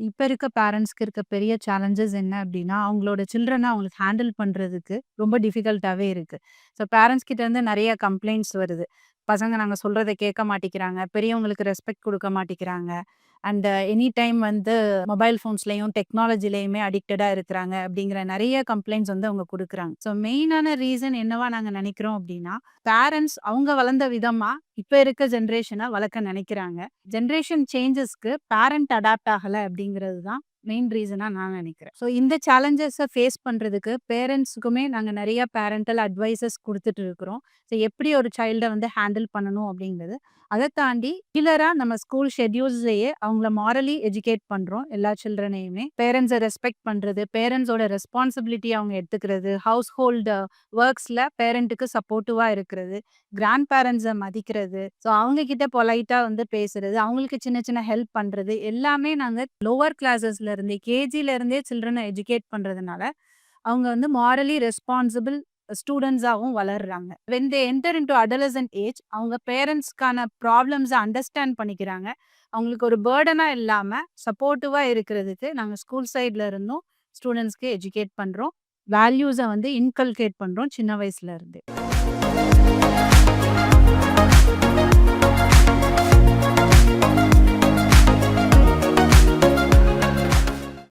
இப்போ இருக்க பேரண்ட்ஸ்க்கு இருக்க பெரிய சேலஞ்சஸ் என்ன அப்படின்னா அவங்களோட சில்ட்ரனை அவங்களுக்கு ஹேண்டில் பண்றதுக்கு ரொம்ப டிஃபிகல்ட்டாவே இருக்கு. ஸோ பேரண்ட்ஸ் கிட்ட இருந்து நிறைய கம்ப்ளைண்ட்ஸ் வருது. பசங்க நாங்கள் சொல்கிறத கேட்க மாட்டேங்கிறாங்க. பெரியவங்களுக்கு ரெஸ்பெக்ட் கொடுக்க மாட்டேங்கிறாங்க. அண்ட் எனி டைம் வந்து மொபைல் ஃபோன்ஸ்லையும் டெக்னாலஜிலேயுமே அடிக்டடாக இருக்கிறாங்க அப்படிங்கிற நிறைய கம்ப்ளைண்ட்ஸ் வந்து அவங்க கொடுக்குறாங்க ஸோ மெயினான ரீசன் என்னவா நாங்கள் நினைக்கிறோம் அப்படின்னா பேரண்ட்ஸ் அவங்க வளர்ந்த விதமாக இப்போ இருக்க ஜென்ரேஷனை வளர்க்க நினைக்கிறாங்க ஜென்ரேஷன் சேஞ்சஸ்க்கு பேரண்ட் அடாப்ட் ஆகலை அப்படிங்கிறது தான் மெயின் ரீசனா நான் நினைக்கிறேன் ஸோ இந்த சேலஞ்சஸ ஃபேஸ் பண்றதுக்கு பேரண்ட்ஸுக்குமே நாங்க நிறையா பேரண்டல் அட்வைஸஸ் கொடுத்துட்டு இருக்கிறோம். ஸோ எப்படி ஒரு சைல்ட வந்து ஹேண்டில் பண்ணணும் அப்படிங்கிறது அதை தாண்டி ரெகுலரா நம்ம ஸ்கூல் ஷெட்யூல்ஸ்லயே அவங்கள மாரலி எஜுகேட் பண்றோம். எல்லா சில்ட்ரனையுமே. பேரண்ட்ஸை ரெஸ்பெக்ட் பண்றது, பேரண்ட்ஸோட ரெஸ்பான்சிபிலிட்டி அவங்க எடுத்துக்கிறது, ஹவுஸ் ஹோல்டு ஒர்க்ஸில் பேரண்ட்டுக்கு சப்போர்ட்டிவா இருக்கிறது, கிராண்ட் பேரண்ட்ஸை மதிக்கிறது, ஸோ அவங்க கிட்ட பொலைட்டா வந்து பேசுறது, அவங்களுக்கு சின்ன சின்ன ஹெல்ப் பண்ணுறது எல்லாமே நாங்கள் லோவர் கிளாஸஸ்ல இருந்தே கேஜில இருந்தே சில்ட்ரனை எஜுகேட் பண்றதுனால, அவங்க வந்து மாரலி ரெஸ்பான்சிபிள் ஸ்டூடெண்ட்ஸாகவும் வளர்றாங்க. When they enter into adolescent age அவங்க பேரண்ட்ஸ்க்கான ப்ராப்ளம்ஸை அண்டர்ஸ்டாண்ட் பண்ணிக்கிறாங்க. அவங்களுக்கு ஒரு பேர்டனாக இல்லாமல் சப்போர்ட்டிவாக இருக்கிறதுக்கு நாங்கள் ஸ்கூல் சைடில் இருந்தும் ஸ்டூடெண்ட்ஸ்க்கு எஜுகேட் பண்ணுறோம் வேல்யூஸை வந்து இன்கல்கேட் பண்ணுறோம் சின்ன வயசுல இருந்து